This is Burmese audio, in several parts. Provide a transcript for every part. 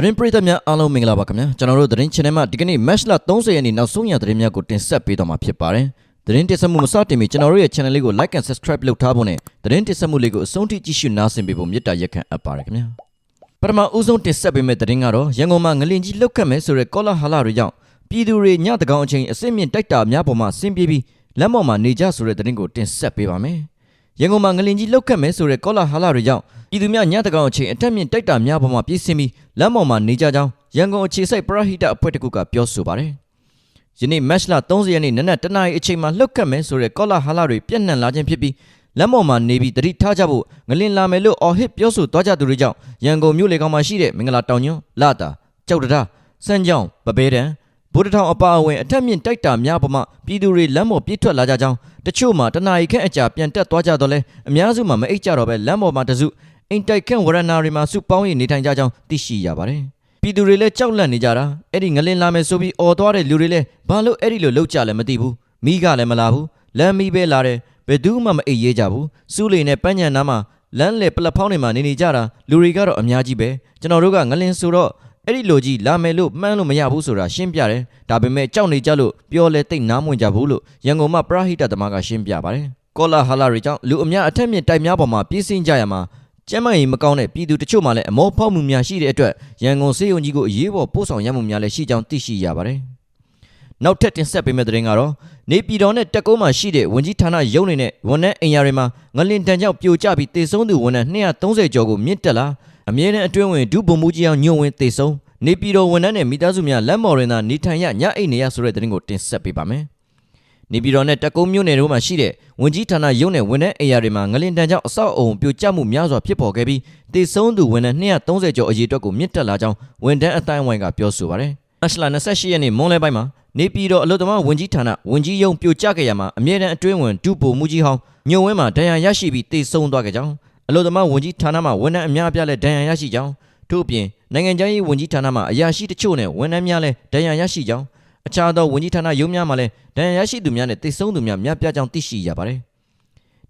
သတင်းပရိသတ်များအားလုံးမင်္ဂလာပါခင်ဗျာကျွန်တော်တို့သတင်း channel မှာဒီကနေ့ match လ30ရက်နေ့နောက်ဆုံးရသတင်းများကိုတင်ဆက်ပေးတော့မှာဖြစ်ပါတယ်သတင်းတင်ဆက်မှုမစတင်မီကျွန်တော်တို့ရဲ့ channel လေးကို like and subscribe လုပ်ထားဖို့နဲ့သတင်းတင်ဆက်မှုလေးကိုအဆုံးထိကြည့်ရှုနားဆင်ပေးဖို့မေတ္တာရက်ခံအပ်ပါတယ်ခင်ဗျာပထမဦးဆုံးတင်ဆက်ပေးမယ့်သတင်းကတော့ရန်ကုန်မှာငလင်ကြီးလှုပ်ခတ်မဲ့ဆိုတဲ့ကောလာဟလတွေကြောင့်ပြည်သူတွေညတကောင်အချိန်အစင်းမြင့်တိုက်တာများပေါ်မှာဆင်းပြေးပြီးလမ်းပေါ်မှာနေကြဆိုတဲ့သတင်းကိုတင်ဆက်ပေးပါမယ် ရန်ကုန်မှာငလင်ကြီးလှုပ်ခတ်မဲ့ဆိုတဲ့ကောလာဟလတွေကြောင့်ပြည်သူများညတကောင်အချိန်အထက်မြင့်တိုက်တာများပေါ်မှာပြေးဆင်းပြီးလမ်းပေါ်မှာနေကြကြောင်းရန်ကုန်အခြေစိုက်ပရဟိတအဖွဲ့တစ်ခုကပြောဆိုပါတယ်ယနေ့မတ်လ30ရက်နေ့နနက်တနာရီအချိန်မှာလှုပ်ခတ်မဲ့ဆိုတဲ့ကောလာဟလတွေပြန့်နှံ့လာခြင်းဖြစ်ပြီးလမ်းပေါ်မှာနေပြီးတတိထားကြဖို့ငလင်လာမယ်လို့အော်ဟစ်ပြောဆိုသွားကြသူတွေကြောင့်ရန်ကုန်မြို့လေကောင်မှာရှိတဲ့မင်္ဂလာတောင်ညွန်းလာတာကြောက်တရာစမ်းကြောင်ပပဲတံ ဗုဒ္ဓထောင်အပါအဝင်အထက်မြင့်တိုက်တာများပေါ်မှာပြည်သူတွေလမ်းပေါ်ပြေးထွက်လာကြကြောင်းတချို့မှာတနာရီခန့်အကြာပြန်တက်သွားကြတော့လဲအများစုမှာမအိတ်ကြတော့ပဲလမ်းပေါ်မှာတစုအိမ်တိုက်ခန့်ဝရဏာတွေမှာစုပေါင်းရနေထိုင်ကြကြောင်းသိရှိရပါတယ်ပြည်သူတွေလည်းကြောက်လန့်နေကြတာအဲ့ဒီငလင်လာမယ်ဆိုပြီးអော်သွားတဲ့လူတွေလည်းဘာလို့အဲ့ဒီလိုလောက်ကြလဲမသိဘူးမိကလည်းမလာဘူးလမ်းမီးပဲလာတယ်ဘယ်သူမှမအိပ်ရေးကြဘူးစူးလေနဲ့ပန်းညံနားမှာလမ်းလေပလက်ဖောင်းတွေမှာနေနေကြတာလူတွေကတော့အများကြီးပဲကျွန်တော်တို့ကငလင်ဆိုတော့ အဲ့ဒီလိုကြီးလာမယ်လို့မှန်းလို့မရဘူးဆိုတာရှင်းပြတယ်ဒါပေမဲ့ကြောက်နေကြလို့ပြောလဲတိတ်နားမဝင်ကြဘူးလို့ရန်ကုန်မှာပရဟိတသမားကရှင်းပြပါတယ်ကောလာဟာလာတွေကြောင့်လူအများအထက်မြင့်တိုက်များပေါ်မှာပြေးဆင်းကြရမှာကျမ်းမာရေးမကောင်းတဲ့ပြည်သူတချို့မှလည်းအမောဖောက်မှုများရှိတဲ့အတွက်ရန်ကုန်စေယုံကြီးကိုအရေးပေါ်ပို့ဆောင်ရမှုများလည်းရှိကြောင်းသိရှိရပါတယ်နောက်ထပ်တင်ဆက်ပေးမယ့်သတင်းကတော့နေပြည်တော်နဲ့တက်ကုန်းမှာရှိတဲ့ဝင်ကြီးဌာနရုံးတွေနဲ့ဝန်ထမ်းအိမ်ယာတွေမှာငလင်တန်ကြောင့်ပြိုကျပြီးတေဆုံးသူဝန်ထမ်း230ကျော်ကိုမြင့်တက်လာ အမြဲတမ်းအတွင်းဝင်ဒုဗိုလ်မှူးကြီးအောင်ညွန့်ဝင်တေဆုံးနေပြည်တော်ဝန်ထမ်းနဲ့မိသားစုများလက်မော်ရင်သာနေထိုင်ရညအိတ်နေရဆိုတဲ့သတင်းကိုတင်ဆက်ပေးပါမယ်နေပြည်တော်နဲ့တက်ကုန်းမြို့နယ်တို့မှာရှိတဲ့ဝင်ကြီးဌာနရုံးနဲ့ဝန်ထမ်းအိမ်ယာတွေမှာငလင်တန်ကြောင့်အဆောက်အုံပြိုကျမှုများစွာဖြစ်ပေါ်ခဲ့ပြီးတေဆုံးသူဝန်ထမ်း230ကျော်အရေအတွက်ကိုမြင့်တက်လာကြောင်းဝန်ထမ်းအတိုင်းအဝိုင်းကပြောဆိုပါတယ်အရှလာ28ရက်နေ့မွန်းလယ်ပိုင်းမှာနေပြည်တော်အလို့သမားဝင်ကြီးဌာနဝင်ကြီးရုံးပြိုကျခဲ့ရမှာအမြဲတမ်းအတွင်းဝင်ဒုဗိုလ်မှူးကြီးဟောင်းညုံဝင်းမှာဒဏ်ရာရရှိပြီးတေဆုံးသွားခဲ့ကြောင်း အလို့သမားဝင်ကြီးဌာနမှာဝန်ထမ်းအများအပြားလည်းဒဏ်ရာရရှိကြောင်းထို့အပြင်နိုင်ငံခြားရေးဝန်ကြီးဌာနမှာအရာရှိတချို့နဲ့ဝန်ထမ်းများလည်းဒဏ်ရာရရှိကြောင်းအခြားသောဝန်ကြီးဌာနရုံးများမှာလည်းဒဏ်ရာရရှိသူများနဲ့တေဆုံးသူများများပြားကြောင်းသိရှိရပါတယ်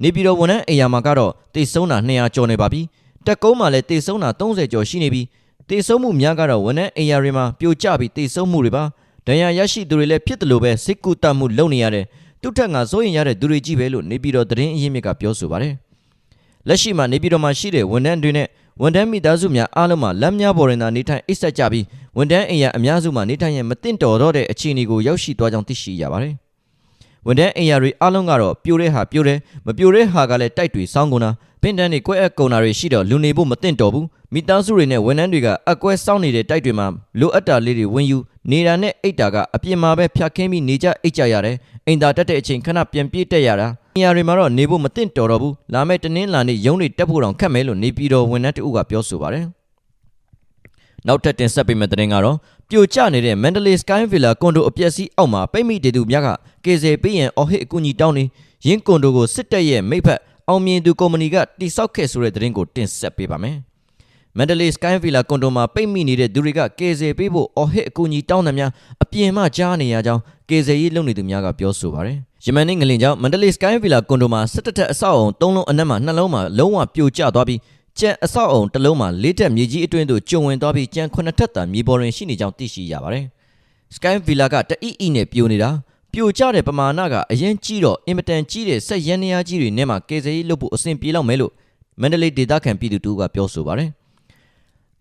နေပြည်တော်ဝန်ထမ်းအိမ်ယာမှာကတော့တေဆုံးတာ200ကျော်နေပါပြီတက်ကုန်းမှာလည်းတေဆုံးတာ30ကျော်ရှိနေပြီးတေဆုံးမှုများကတော့ဝန်ထမ်းအိမ်ယာတွေမှာပြိုကျပြီးတေဆုံးမှုတွေပါဒဏ်ရာရရှိသူတွေလည်းဖြစ်တယ်လို့ပဲစိတ်ကူတတ်မှုလုပ်နေရတဲ့သူထက်ငါစိုးရင်ရတဲ့သူတွေကြီးပဲလို့နေပြည်တော်သတင်းအရင်းမြစ်ကပြောဆိုပါတယ် လက်ရှိမှာနေပြည်တော်မှာရှိတဲ့ဝန်ထမ်းတွေနဲ့ဝန်ထမ်းမိသားစုများအားလုံးမှာလက်များပေါ်ရင်သာနေထိုင်အိတ်ဆက်ကြပြီးဝန်ထမ်းအိမ်ယာအများစုမှာနေထိုင်ရင်မတင်တော်တော့တဲ့အခြေအနေကိုရောက်ရှိသွားကြောင်းသိရှိရပါတယ်ဝန်ထမ်းအိမ်ယာတွေအားလုံးကတော့ပြိုတဲ့ဟာပြိုတယ်မပြိုတဲ့ဟာကလည်းတိုက်တွေစောင်းကုန်တာပင်တန်းတွေကွဲအပ်ကုန်တာတွေရှိတော့လူနေဖို့မတင်တော်ဘူးမိသားစုတွေနဲ့ဝန်ထမ်းတွေကအကွဲစောင်းနေတဲ့တိုက်တွေမှာလိုအပ်တာလေးတွေဝင်ယူနေတာနဲ့အိတ်တာကအပြင်မှာပဲဖြတ်ခင်းပြီးနေကြအိတ်ကြရတယ်အိမ်သာတက်တဲ့အချိန်ခဏပြန်ပြေးတက်ရတာ နေရာတွေမှာတော့နေဖို့မတင်တော်တော့ဘူးလာမယ့်တနင်္လာနေ့ရုံးတွေတက်ဖို့တောင်ခက်မယ်လို့နေပြည်တော်ဝန်ထမ်းတအုပ်ကပြောဆိုပါတယ်နောက်ထပ်တင်ဆက်ပေးမယ့်သတင်းကတော့ပြိုကျနေတဲ့ Mandalay Sky Villa ကွန်ဒိုအပျက်စီးအောက်မှာပိတ်မိတေသူများကကေဆယ်ပေးရန်အော်ဟစ်အကူအညီတောင်းနေရင်းကွန်ဒိုကိုစစ်တပ်ရဲ့မိဖက်အောင်မြင်သူကုမ္ပဏီကတိစောက်ခဲ့ဆိုတဲ့သတင်းကိုတင်ဆက်ပေးပါမယ်။ Mandalay Sky Villa ကွန်ဒိုမှာပိတ်မိနေတဲ့သူတွေကကေဆယ်ပေးဖို့အော်ဟစ်အကူအညီတောင်းတဲ့များအပြင်မှကြားနေရကြောင်းကေဆယ်ရေးလုပ်နေသူများကပြောဆိုပါတယ်။ ယမန်နေ့ငလင်ကြောင့် Mandalay Sky Villa ကွန်ဒိုမှာစစ်တပ်ထက်အဆောက်အုံ၃လုံးအနက်မှာနှလုံးမှာလုံးဝပြိုကျသွားပြီးကျန်အဆောက်အုံတစ်လုံးမှာလေးတက်မြေကြီးအတွင်းသို့ကျုံဝင်သွားပြီးကျန်ခုနှစ်ထပ်သာမြေပေါ်တွင်ရှိနေကြောင်းသိရှိရပါတယ်။ Sky Villa ကတအီအီနဲ့ပြိုနေတာပြိုကျတဲ့ပမာဏကအရင်ကြီးတော့အင်မတန်ကြီးတဲ့ဆက်ရန်နေရကြီးတွေနဲ့မှကေဇေးလုပ်ဖို့အဆင်ပြေလောက်မယ်လို့မန္တလေးဒေသခံပြည်သူတူကပြောဆိုပါတယ်။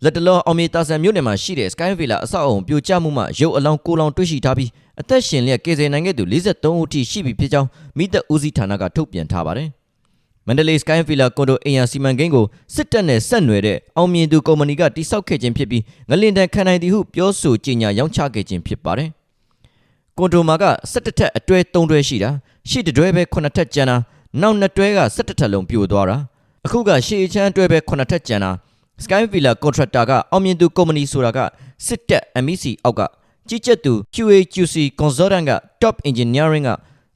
လက်တလောအောင်မြေတာဆန်မြို့နယ်မှာရှိတဲ့ Sky Villa အဆောက်အုံပြိုကျမှုမှရုပ်အလောင်းကိုလောင်တွေ့ရှိထားပြီးအသက်ရှင်လျက်ကေဇေးနိုင်ခဲ့သူ53ဦးထိရှိပြီဖြစ်ကြောင်းမိသက်ဦးစီးဌာနကထုတ်ပြန်ထားပါတယ်။မန္တလေး Sky Villa ကွန်ဒိုအိမ်ယာစီမံကိန်းကိုစစ်တပ်နဲ့ဆက်နွယ်တဲ့အောင်မြင်သူကုမ္ပဏီကတိစောက်ခဲ့ခြင်းဖြစ်ပြီးငလင်တန်ခံနိုင်သည်ဟုပြောဆိုကြေညာရောင်းချခဲ့ခြင်းဖြစ်ပါတယ်။ကွန်ဒိုမာက17ထက်အတွဲ3တွဲရှိတာရှေ့တွဲပဲ9ထက်ကျန်တာနောက်နှစ်တွဲက17ထက်လုံးပြိုသွားတာအခုကရှေ့ချမ်းတွဲပဲ9ထက်ကျန်တာ Sky Villa Contractor ကအောင်မြင်သူကုမ္ပဏီဆိုတာကစစ်တပ် MEC အောက်ကကြီးကြပ်သူ QAQC Consultant က Top Engineering က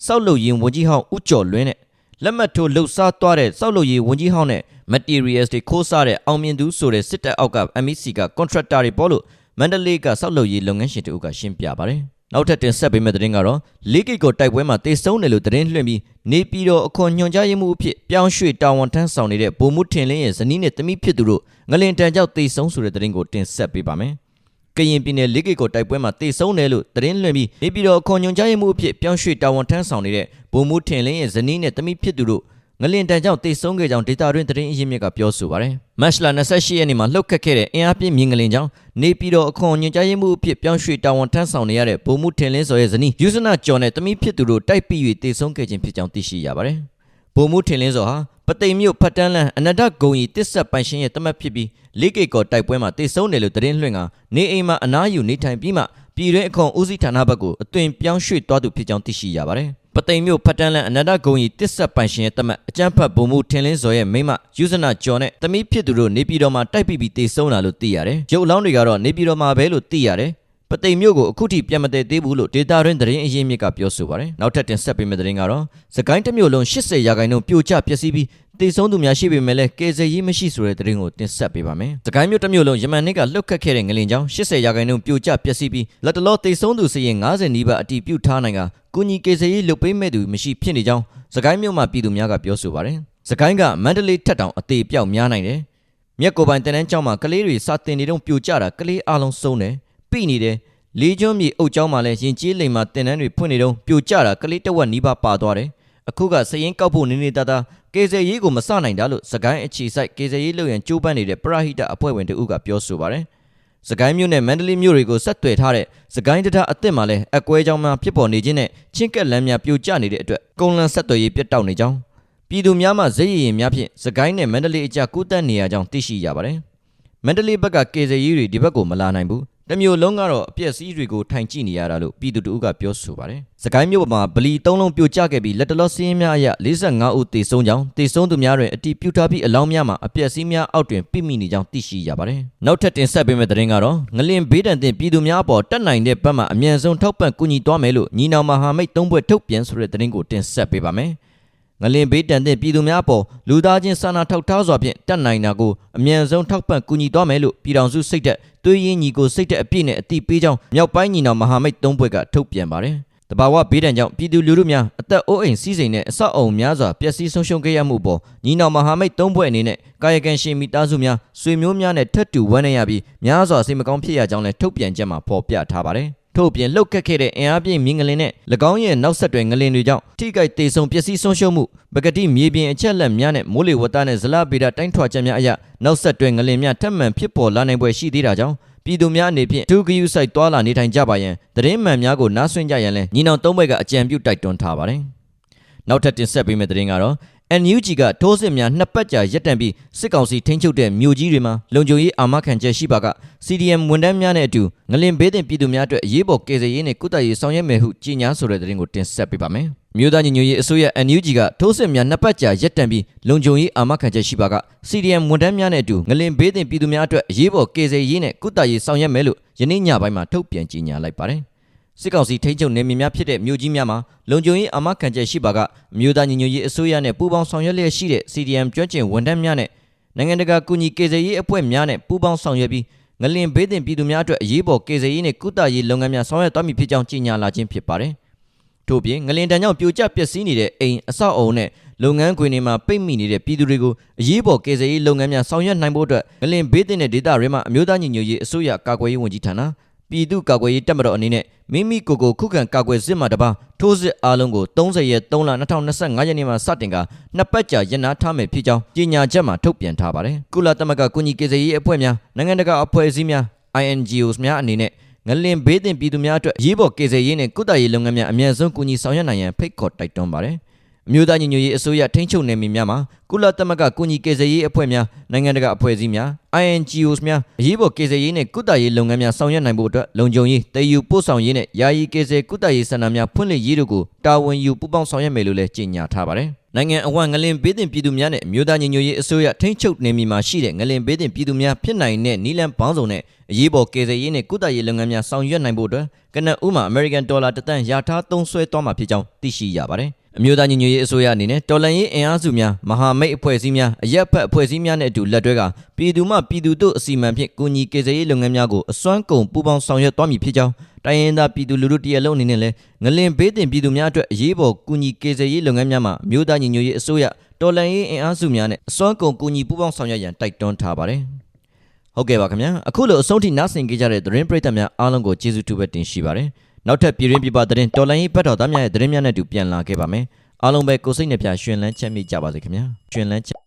စောက်လုပ်ရင်ဝန်ကြီးဟောင်းဦးကျော်လွင်းနဲ့လက်မှတ်ထိုးလှုပ်ရှားသွားတဲ့စောက်လုပ်ရေးဝန်ကြီးဟောင်းနဲ့ materials တွေခိုးစားတဲ့အောင်မြင်သူဆိုတဲ့စစ်တပ်အောက်က MEC က contractor တွေပေါ်လို့မန္တလေးကစောက်လုပ်ရေးလုပ်ငန်းရှင်တူကရှင်းပြပါတယ် နောက်ထပ်တင်ဆက်ပေးမယ့်သတင်းကတော့လေးကိတ်ကိုတိုက်ပွဲမှာတေဆုံးတယ်လို့သတင်းလွှင့်ပြီးနေပြည်တော်အခွန်ညွှန်ကြားရေးမှူးအဖြစ်ပြောင်းရွှေ့တာဝန်ထမ်းဆောင်နေတဲ့ဗိုလ်မှူးထင်လင်းရဲ့ဇနီးနဲ့သမီးဖြစ်သူတို့ငလင်တန်ကြောက်တေဆုံးဆိုတဲ့သတင်းကိုတင်ဆက်ပေးပါမယ်ကရင်ပြည်နယ်လေးကိတ်ကိုတိုက်ပွဲမှာတေဆုံးတယ်လို့သတင်းလွှင့်ပြီးနေပြည်တော်အခွန်ညွန်ကြားရေးမှုအဖြစ်ပြောင်းရွှေ့တာဝန်ထမ်းဆောင်နေတဲ့ဗိုလ်မှူးထင်လင်းရဲ့ဇနီးနဲ့သမီးဖြစ်သူတို့ ငလင်တန်ကြောင့်တေဆုံးခဲ့ကြောင်းဒေတာတွင်သတင်းအရင်းမြစ်ကပြောဆိုပါတယ်။မတ်လ28ရက်နေ့မှာလှုပ်ခတ်ခဲ့တဲ့အင်အားပြင်းမြင်းငလင်ကြောင့်နေပြည်တော်အခွန်ညွန်ကြားရေးမှုအဖြစ်ပြောင်းရွှေ့တာဝန်ထမ်းဆောင်နေရတဲ့ဗိုလ်မှူးထင်လင်းစော်ရဲ့ဇနီးယူဇနာကျော်နဲ့သမီးဖြစ်သူတို့တိုက်ပြီး၍တေဆုံးခဲ့ခြင်းဖြစ်ကြောင်းသိရှိရပါတယ်။ဗိုလ်မှူးထင်လင်းစောဟာပသိမ်မြို့ဖတ်တန်းလန်းအနန္တဂုံကြီးတစ်ဆက်ပိုင်ရှင်ရဲ့တမတ်ဖြစ်ပြီးလေးကိတ်ကော်တိုက်ပွဲမှာတေဆုံးတယ်လို့သတင်းလွှင့်ကနေအိမ်မှာအနားယူနေထိုင်ပြီးမှပြည်တွင်းအခွန်ဦးစီးဌာနဘက်ကိုအသွင်ပြောင်းရွှေ့သွားသူဖြစ်ကြောင်းသိရှိရပါတယ်။ ပသိမ်မြို့ဖတ်တန်းလန်းအနန္တဂုံကြီးတစ်ဆက်ပိုင်ရှင်ရဲ့တမတ်အကျန်းဖတ်ဗိုလ်မှူးထင်လင်းစော်ရဲ့မိမယူဇနာကျော်နဲ့တမိဖြစ်သူတို့နေပြည်တော်မှာတိုက်ပြီးပြီးတေဆုံးလာလို့သိရတယ်။ရုပ်အလောင်းတွေကတော့နေပြည်တော်မှာပဲလို့သိရတယ်။ ပသိမ်မြို့ကိုအခုထိပြန်မတည်သေးဘူးလို့ဒေတာရင်းသတင်းအရင်းမြစ်ကပြောဆိုပါတယ်။နောက်ထပ်တင်ဆက်ပေးမယ့်သတင်းကတော့စကိုင်းတစ်မြို့လုံး80ရာခိုင်နှုန်းပြိုကျပျက်စီးပြီးတေဆုံးသူများရှိပေမဲ့လည်းကေဇယ်ရေးမရှိဆိုတဲ့သတင်းကိုတင်ဆက်ပေးပါမယ်။စကိုင်းမြို့တစ်မြို့လုံးယမန်နေ့ကလှုပ်ခတ်ခဲ့တဲ့ငလင်ကြောင့်80ရာခိုင်နှုန်းပြိုကျပျက်စီးပြီးလက်တလောတေဆုံးသူစရင်90နီးပါးအတီးပြုတ်ထားနိုင်ကကုညီကေဇယ်ရေးလုပ်ပေးမဲ့သူမရှိဖြစ်နေကြောင်းစကိုင်းမြို့မှာပြည်သူများကပြောဆိုပါတယ်။စကိုင်းကမန္တလေးထက်တောင်အသေးပြောက်များနိုင်တယ်။မြက်ကိုယ်ပိုင်တန်တန်းကျောင်းမှာကလေးတွေစာတင်နေတော့ပြိုကျတာကလေးအလုံးစုံတယ် ပြိနေတယ်လေးကျွန်းမြေအုပ်ကျောင်းမှာလည်းရင်ကျေးလိမ်မှာတင်တန်းတွေဖွင့်နေတော့ပြိုကျတာကလေးတစ်ဝက်နီးပါးပါသွားတယ်အခုကစရင်ကောက်ဖို့နေနေတာတာကေဇယ်ရေးကိုမစနိုင်တာလို့စကိုင်းအခြေဆိုင်ကေဇယ်ရေးလုပ်ရန်ကြိုးပမ်းနေတဲ့ပရဟိတအဖွဲ့ဝင်တဦးကပြောဆိုပါတယ်စကိုင်းမြို့နဲ့မန္တလေးမြို့တွေကိုဆက်သွယ်ထားတဲ့စကိုင်းတံတားအသစ်မှာလည်းအကွဲကြောင်မှဖြစ်ပေါ်နေခြင်းနဲ့ချင်းကက်လမ်းများပြိုကျနေတဲ့အတွက်ကုန်းလန်းဆက်သွယ်ရေးပြတ်တောက်နေကြောင်းပြည်သူများမှဇေယျရင်များဖြင့်စကိုင်းနဲ့မန္တလေးအကြားကူးတက်နေရကြောင်းသိရှိရပါတယ်မန္တလေးဘက်ကကေဇယ်ရေးတွေဒီဘက်ကိုမလာနိုင်ဘူး တမျိုးလုံးကတော့အပြက်စီးတွေကိုထိုင်ကြည့်နေရတာလို့ပြည်သူတို့ကပြောဆိုပါတယ်။စကိုင်းမြို့ပေါ်မှာဗလီ၃လုံးပြိုကျခဲ့ပြီးလက်တလောစင်းများအရ45ဦးသေဆုံးကြောင်းသေဆုံးသူများတွင်အတီးပြုတ်ထားပြီးအလောင်းများမှာအပြက်စီးများအောက်တွင်ပြိမိနေကြောင်းသိရှိရပါတယ်။နောက်ထပ်တင်ဆက်ပေးမယ့်သတင်းကတော့ငလင်ဘေးဒဏ်တင်ပြည်သူများအပေါ်တက်နိုင်တဲ့ဘက်မှအမြန်ဆုံးထောက်ပံ့ကူညီသွားမယ်လို့ညီနောင်မဟာမိတ်သုံးဘွဲ့ထုတ်ပြန်ဆိုတဲ့သတင်းကိုတင်ဆက်ပေးပါမယ်။ ငလင်ဘေးတန်တဲ့ပြည်သူများအပေါ်လူသားချင်းစာနာထောက်ထားစွာဖြင့်တတ်နိုင်တာကိုအမြန်ဆုံးထောက်ပံ့ကူညီသွားမယ်လို့ပြည်ထောင်စုစိတ်သက်သွေးရင်းညီကိုစိတ်သက်အပြည့်နဲ့အတိပေးကြောင်းမြောက်ပိုင်းညီနောင်မဟာမိတ်သုံးဘွဲ့ကထုတ်ပြန်ပါတယ်။တဘာဝဘေးဒဏ်ကြောင့်ပြည်သူလူထုများအသက်အိုးအိမ်စီးစိမ်နဲ့အဆောက်အုံများစွာပျက်စီးဆုံးရှုံးခဲ့ရမှုပေါ်ညီနောင်မဟာမိတ်သုံးဘွဲ့အနေနဲ့ကာယကံရှင်မိသားစုများဆွေမျိုးများနဲ့ထပ်တူဝမ်းနည်းရပြီးများစွာစိတ်မကောင်းဖြစ်ရကြောင်းလည်းထုတ်ပြန်ချက်မှာဖော်ပြထားပါတယ်။ ထို့အပြင်လှုပ်ခတ်ခဲ့တဲ့အင်အားပြင်းမြင်းငလင်နဲ့၎င်းရဲ့နောက်ဆက်တွဲငလင်တွေကြောင့်ထိခိုက်ဒေဆုံးပျက်စီးဆုံးရှုံးမှုပကတိမြေပြင်အချက်လက်များနဲ့မိုးလေဝသနဲ့ဇလဗေဒတိုင်းထွာချက်များအရနောက်ဆက်တွဲငလင်များထပ်မံဖြစ်ပေါ်လာနိုင်ပွဲရှိသေးတာကြောင့်ပြည်သူများအနေဖြင့်ဒုက္ခယူဆိုင်တွာလာနေထိုင်ကြပါရန်သတင်းမှန်များကိုနားဆွင့်ကြရန်လည်းညီနောင်သုံးဘက်ကအကြံပြုတိုက်တွန်းထားပါတယ်။နောက်ထပ်တင်ဆက်ပေးမယ့်သတင်းကတော့ NUG ကထိုးစစ်များနှစ်ပတ်ကြာရပ်တန့်ပြီးစစ်ကောင်စီထိန်းချုပ်တဲ့မြို့ကြီးတွေမှာလုံခြုံရေးအာမခံချက်ရှိပါက CDM ဝန်ထမ်းများနဲ့အတူငလင်ဘေးတင်ပြည်သူများအတွက်အရေးပေါ်ကယ်ဆယ်ရေးနဲ့ကုသရေးဆောင်ရွက်မယ်ဟုကြေညာဆိုတဲ့သတင်းကိုတင်ဆက်ပေးပါမယ်။မြို့သားညီညွတ်ရေးအစိုးရ NUG ကထိုးစစ်များနှစ်ပတ်ကြာရပ်တန့်ပြီးလုံခြုံရေးအာမခံချက်ရှိပါက CDM ဝန်ထမ်းများနဲ့အတူငလင်ဘေးတင်ပြည်သူများအတွက်အရေးပေါ်ကယ်ဆယ်ရေးနဲ့ကုသရေးဆောင်ရွက်မယ်လို့ယနေ့ညပိုင်းမှာထုတ်ပြန်ကြေညာလိုက်ပါတယ်။ စစ်ကောင်စီထိန်းချုပ်နယ်မြေများဖြစ်တဲ့မြို့ကြီးများမှာလုံခြုံရေးအာမခံချက်ရှိပါကအမျိုးသားညီညွတ်ရေးအစိုးရနဲ့ပူးပေါင်းဆောင်ရွက်လျက်ရှိတဲ့ CDM ကျွမ်းကျင်ဝန်ထမ်းများနဲ့နိုင်ငံတကာကူညီကေဇယ်ရေးအဖွဲ့များနဲ့ပူးပေါင်းဆောင်ရွက်ပြီးငလင်ဘေးတင်ပြည်သူများအတွက်အရေးပေါ်ကေဇယ်ရေးနဲ့ကုသရေးလုပ်ငန်းများဆောင်ရွက်သွားမည်ဖြစ်ကြောင်းကြေညာလာခြင်းဖြစ်ပါတယ်။ထို့ပြင်ငလင်တန်ကြောင့်ပြိုကျပျက်စီးနေတဲ့အိမ်အဆောက်အအုံနဲ့လုပ်ငန်းခွင်တွေမှာပိတ်မိနေတဲ့ပြည်သူတွေကိုအရေးပေါ်ကေဇယ်ရေးလုပ်ငန်းများဆောင်ရွက်နိုင်ဖို့အတွက်ငလင်ဘေးတင်တဲ့ဒေသတွေမှာအမျိုးသားညီညွတ်ရေးအစိုးရကာကွယ်ရေးဝန်ကြီးဌာန ပြည်သူ့ကာကွယ်ရေးတပ်မတော်အနေနဲ့မိမိကိုယ်ကိုခုခံကာကွယ်စစ်မှတပါထိုးစစ်အားလုံးကို30ရက်3လ2025ရက်နေ့မှာစတင်ကနှစ်ပတ်ကြာရန်နာထားမယ်ဖြစ်ကြောင်းကြေညာချက်မှာထုတ်ပြန်ထားပါတယ်ကုလသမဂ္ဂကုညီကေဇယ်ရေးအဖွဲ့များနိုင်ငံတကာအဖွဲ့အစည်းများ INGOs များအနေနဲ့ငလင်ဘေးတင်ပြည်သူများအတွက်အရေးပေါ်ကေဇယ်ရေးနဲ့ကုသရေးလုပ်ငန်းများအမြန်ဆုံးကူညီဆောင်ရွက်နိုင်ရန်ဖိတ်ခေါ်တိုက်တွန်းပါတယ် အမျိုးသားညီညွတ်ရေးအစိုးရထိန်းချုပ်နယ်မြေများမှာကုလသမဂ္ဂကုညီကေဇယ်ရေးအဖွဲ့များနိုင်ငံတကာအဖွဲ့အစည်းများ INGOs များအရေးပေါ်ကေဇယ်ရေးနဲ့ကုသရေးလုပ်ငန်းများဆောင်ရွက်နိုင်ဖို့အတွက်လုံခြုံရေးတည်ယူပို့ဆောင်ရေးနဲ့ယာယီကေဇယ်ကုသရေးစံနာများဖွင့်လှစ်ရေးတို့ကိုတာဝန်ယူပူးပေါင်းဆောင်ရွက်မယ်လို့လည်းကြေညာထားပါတယ်နိုင်ငံအဝန်းငလင်ဘေးတင်ပြည်သူများနဲ့အမျိုးသားညီညွတ်ရေးအစိုးရထိန်းချုပ်နယ်မြေမှာရှိတဲ့ငလင်ဘေးတင်ပြည်သူများဖြစ်နိုင်တဲ့နီလန်ပေါင်းစုံနဲ့အရေးပေါ်ကေဇယ်ရေးနဲ့ကုသရေးလုပ်ငန်းများဆောင်ရွက်နိုင်ဖို့အတွက်ကနအူးမှာအမေရိကန်ဒေါ်လာတသန်းရထားသုံးစွဲသွားမှာဖြစ်ကြောင်းသိရှိရပါတယ် အမျိုးသားညီညွတ်ရေးအစိုးရအနေနဲ့တော်လှန်ရေးအင်အားစုများမဟာမိတ်အဖွဲ့အစည်းများအရက်ဖက်အဖွဲ့အစည်းများနဲ့အတူလက်တွဲကပြည်သူမှပြည်သူတို့အစီအမံဖြင့်ကူညီကေဇယ်ရေးလုပ်ငန်းများကိုအစွမ်းကုန်ပူးပေါင်းဆောင်ရွက်သွားမည်ဖြစ်ကြောင်းတိုင်းရင်းသားပြည်သူလူထုတရက်လုံးအနေနဲ့လည်းငလင်ဘေးတင်ပြည်သူများအတွက်အရေးပေါ်ကူညီကေဇယ်ရေးလုပ်ငန်းများမှာအမျိုးသားညီညွတ်ရေးအစိုးရတော်လှန်ရေးအင်အားစုများနဲ့အစွမ်းကုန်ကူညီပူးပေါင်းဆောင်ရွက်ရန်တိုက်တွန်းထားပါတယ်ဟုတ်ကဲ့ပါခင်ဗျာအခုလိုအဆုံးထိနားဆင်ကြကြတဲ့သတင်းပရိသတ်များအားလုံးကိုကျေးဇူးတူပဲတင်ရှိပါတယ် နောက်ထပ်ပြည်ရင်းပြပသတင်းတော်လိုင်းရေးဘတ်တော်သားများရဲ့သတင်းများနဲ့အတူပြန်လာခဲ့ပါမယ်အားလုံးပဲကိုယ်စိတ်နှပြရှင်လန်းချမ်းမြေ့ကြပါစေခင်ဗျာရှင်လန်းချမ်း